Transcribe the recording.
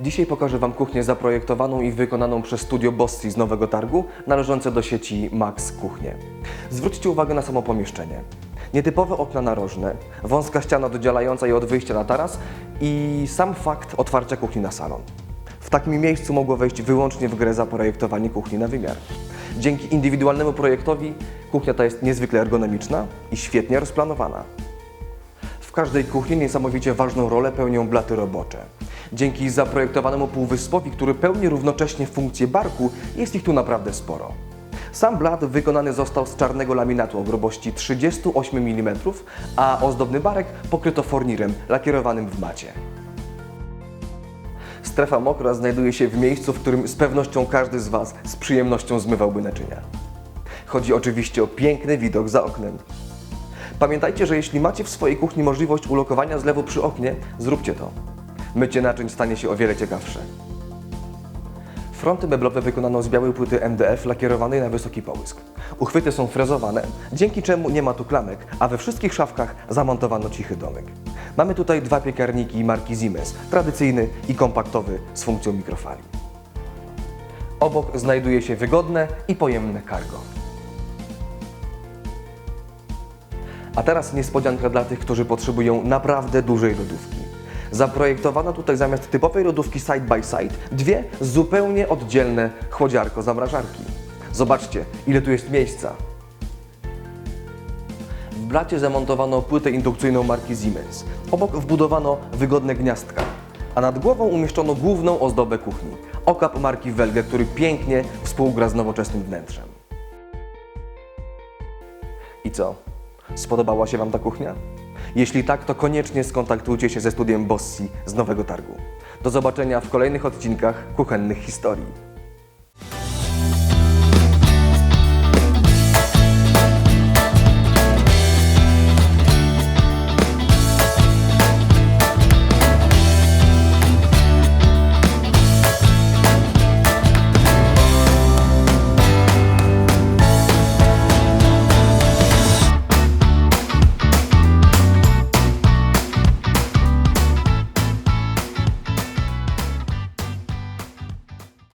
Dzisiaj pokażę Wam kuchnię zaprojektowaną i wykonaną przez studio Bossi z Nowego Targu, należące do sieci Max Kuchnie. Zwróćcie uwagę na samo pomieszczenie. Nietypowe okna narożne, wąska ściana oddzielająca je od wyjścia na taras i sam fakt otwarcia kuchni na salon. W takim miejscu mogło wejść wyłącznie w grę zaprojektowanie kuchni na wymiar. Dzięki indywidualnemu projektowi kuchnia ta jest niezwykle ergonomiczna i świetnie rozplanowana. W każdej kuchni niesamowicie ważną rolę pełnią blaty robocze. Dzięki zaprojektowanemu półwyspowi, który pełni równocześnie funkcję barku, jest ich tu naprawdę sporo. Sam blat wykonany został z czarnego laminatu o grubości 38 mm, a ozdobny barek pokryto fornirem lakierowanym w macie. Strefa mokra znajduje się w miejscu, w którym z pewnością każdy z Was z przyjemnością zmywałby naczynia. Chodzi oczywiście o piękny widok za oknem. Pamiętajcie, że jeśli macie w swojej kuchni możliwość ulokowania zlewu przy oknie, zróbcie to. Mycie naczyń stanie się o wiele ciekawsze. Fronty meblowe wykonano z białej płyty MDF lakierowanej na wysoki połysk. Uchwyty są frezowane, dzięki czemu nie ma tu klamek, a we wszystkich szafkach zamontowano cichy domek. Mamy tutaj dwa piekarniki marki Siemens, tradycyjny i kompaktowy z funkcją mikrofali. Obok znajduje się wygodne i pojemne cargo. A teraz niespodzianka dla tych, którzy potrzebują naprawdę dużej lodówki. Zaprojektowano tutaj zamiast typowej lodówki side by side dwie zupełnie oddzielne chłodziarko-zamrażarki. Zobaczcie, ile tu jest miejsca. W blacie zamontowano płytę indukcyjną marki Siemens. Obok wbudowano wygodne gniazdka, a nad głową umieszczono główną ozdobę kuchni. Okap marki Welge, który pięknie współgra z nowoczesnym wnętrzem. I co? Spodobała się Wam ta kuchnia? Jeśli tak, to koniecznie skontaktujcie się ze studiem Bossi z Nowego Targu. Do zobaczenia w kolejnych odcinkach kuchennych historii.